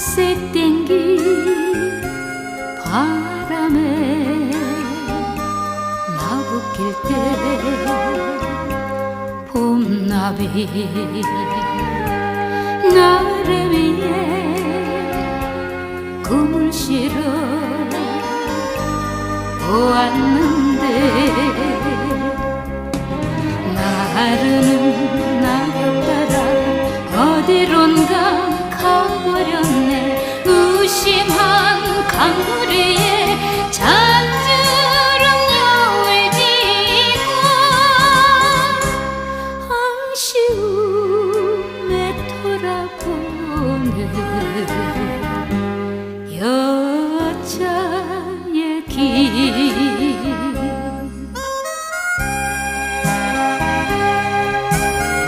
밤새 땡기 바람에 나부길 때 봄나비 나를 위해 꿈을 실어 보았는데 나르는 낙엽 따라 어디론가 심한 강물에 잔주름령을 비고 아쉬움에 돌아보는 여자의 길.